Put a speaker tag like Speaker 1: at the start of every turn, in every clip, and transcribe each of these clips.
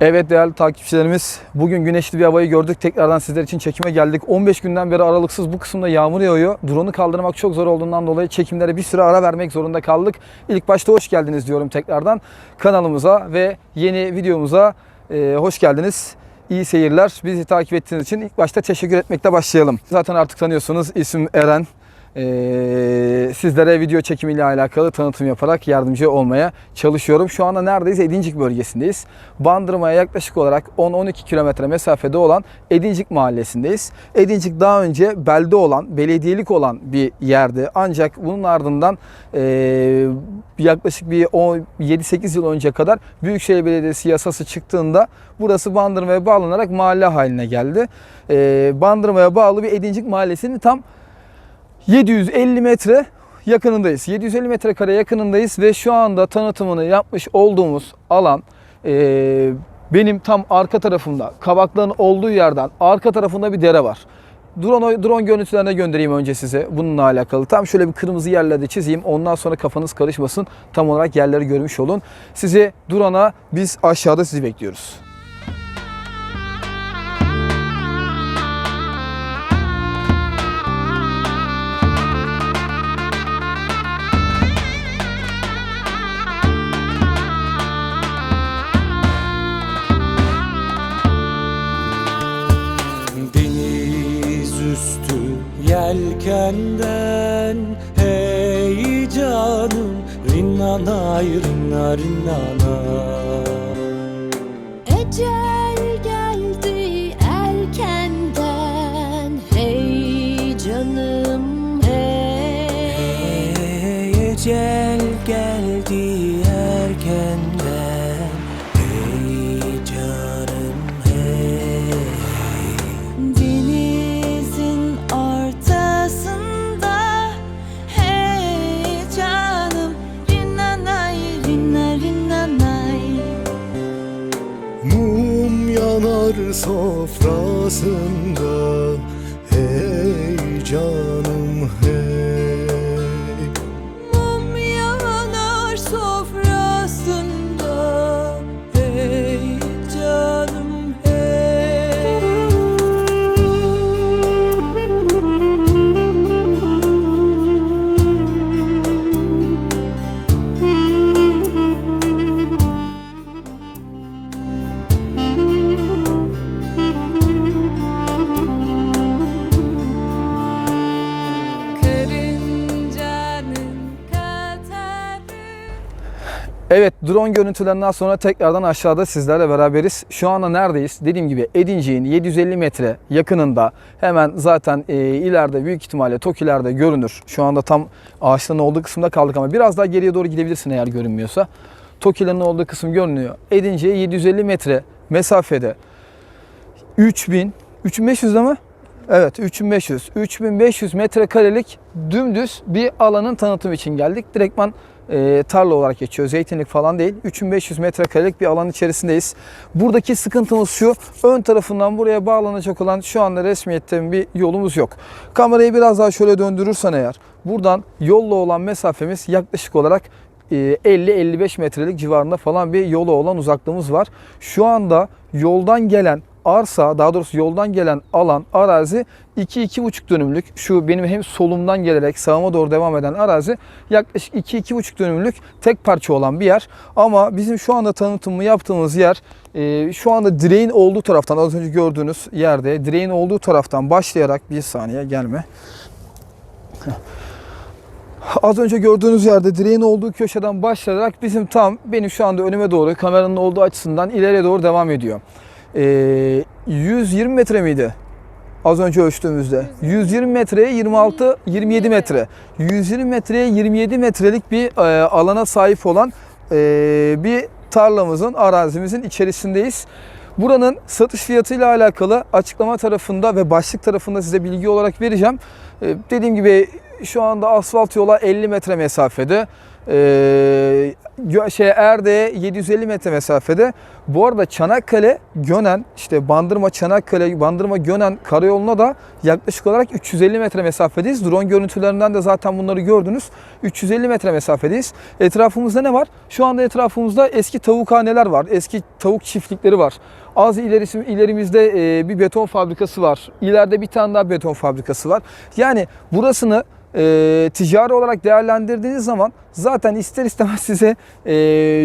Speaker 1: Evet değerli takipçilerimiz bugün güneşli bir havayı gördük. Tekrardan sizler için çekime geldik. 15 günden beri aralıksız bu kısımda yağmur yağıyor. Drone'u kaldırmak çok zor olduğundan dolayı çekimlere bir süre ara vermek zorunda kaldık. İlk başta hoş geldiniz diyorum tekrardan kanalımıza ve yeni videomuza e, hoş geldiniz. İyi seyirler. Bizi takip ettiğiniz için ilk başta teşekkür etmekle başlayalım. Zaten artık tanıyorsunuz. İsim Eren. Ee, sizlere video çekimiyle alakalı tanıtım yaparak yardımcı olmaya çalışıyorum. Şu anda neredeyiz? Edincik bölgesindeyiz. Bandırma'ya yaklaşık olarak 10-12 kilometre mesafede olan Edincik mahallesindeyiz. Edincik daha önce belde olan, belediyelik olan bir yerdi. Ancak bunun ardından ee, yaklaşık bir 7-8 yıl önce kadar Büyükşehir Belediyesi yasası çıktığında burası Bandırma'ya bağlanarak mahalle haline geldi. Ee, Bandırma'ya bağlı bir Edincik mahallesinin tam 750 metre yakınındayız. 750 metrekare yakınındayız ve şu anda tanıtımını yapmış olduğumuz alan eee, benim tam arka tarafımda, kabakların olduğu yerden arka tarafında bir dere var. Drone, drone görüntülerine göndereyim önce size bununla alakalı. Tam şöyle bir kırmızı yerlerde çizeyim. Ondan sonra kafanız karışmasın. Tam olarak yerleri görmüş olun. Sizi drone'a biz aşağıda sizi bekliyoruz.
Speaker 2: Yelkenden Hey canım Rinnanay rinna rinnanay
Speaker 3: Ecel geldi erkenden. Hey canım hey.
Speaker 2: Hey ecel geldi erkenden Mum yanar sofrasında Hey canım hey
Speaker 1: Evet drone görüntülerinden sonra tekrardan aşağıda sizlerle beraberiz. Şu anda neredeyiz? Dediğim gibi Edincik'in 750 metre yakınında hemen zaten e, ileride büyük ihtimalle Tokiler'de görünür. Şu anda tam ağaçların olduğu kısımda kaldık ama biraz daha geriye doğru gidebilirsin eğer görünmüyorsa. Tokilerin olduğu kısım görünüyor. Edincik'e 750 metre mesafede 3000, 3500 değil mi? Evet 3500. 3500 metrekarelik dümdüz bir alanın tanıtım için geldik. Direktman e, tarla olarak geçiyor. Zeytinlik falan değil. 3500 metrekarelik bir alan içerisindeyiz. Buradaki sıkıntımız şu. Ön tarafından buraya bağlanacak olan şu anda resmiyette bir yolumuz yok. Kamerayı biraz daha şöyle döndürürsen eğer buradan yolla olan mesafemiz yaklaşık olarak e, 50-55 metrelik civarında falan bir yola olan uzaklığımız var. Şu anda yoldan gelen arsa daha doğrusu yoldan gelen alan arazi 2-2,5 dönümlük şu benim hem solumdan gelerek sağıma doğru devam eden arazi yaklaşık 2-2,5 dönümlük tek parça olan bir yer. Ama bizim şu anda tanıtımını yaptığımız yer e, şu anda direğin olduğu taraftan az önce gördüğünüz yerde direğin olduğu taraftan başlayarak bir saniye gelme. Az önce gördüğünüz yerde direğin olduğu köşeden başlayarak bizim tam benim şu anda önüme doğru kameranın olduğu açısından ileriye doğru devam ediyor. Ee, 120 metre miydi? Az önce ölçtüğümüzde. 120 metreye 26 27 metre. 120 metreye 27 metrelik bir e, alana sahip olan e, bir tarlamızın, arazimizin içerisindeyiz. Buranın satış fiyatıyla alakalı açıklama tarafında ve başlık tarafında size bilgi olarak vereceğim. E, dediğim gibi şu anda asfalt yola 50 metre mesafede. Gö- şey Erde'ye 750 metre mesafede. Bu arada Çanakkale Gönen işte Bandırma Çanakkale Bandırma Gönen karayoluna da yaklaşık olarak 350 metre mesafedeyiz. Drone görüntülerinden de zaten bunları gördünüz. 350 metre mesafedeyiz. Etrafımızda ne var? Şu anda etrafımızda eski tavukhaneler var. Eski tavuk çiftlikleri var. Az ilerisi, ilerimizde e, bir beton fabrikası var. İleride bir tane daha beton fabrikası var. Yani burasını e, ticari olarak değerlendirdiğiniz zaman zaten ister istemez size e,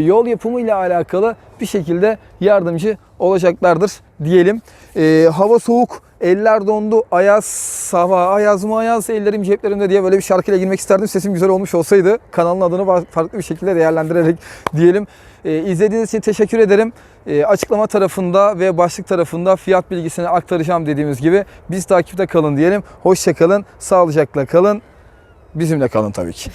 Speaker 1: yol yapımı ile alakalı bir şekilde yardımcı olacaklardır diyelim. E, hava soğuk, eller dondu, ayaz hava, ayaz mı ayaz, ellerim ceplerimde diye böyle bir şarkıyla girmek isterdim. Sesim güzel olmuş olsaydı kanalın adını farklı bir şekilde değerlendirerek diyelim. E, izlediğiniz için teşekkür ederim. E, açıklama tarafında ve başlık tarafında fiyat bilgisini aktaracağım dediğimiz gibi biz takipte kalın diyelim. Hoşça kalın, sağlıcakla kalın. Bizimle kalın tabii ki.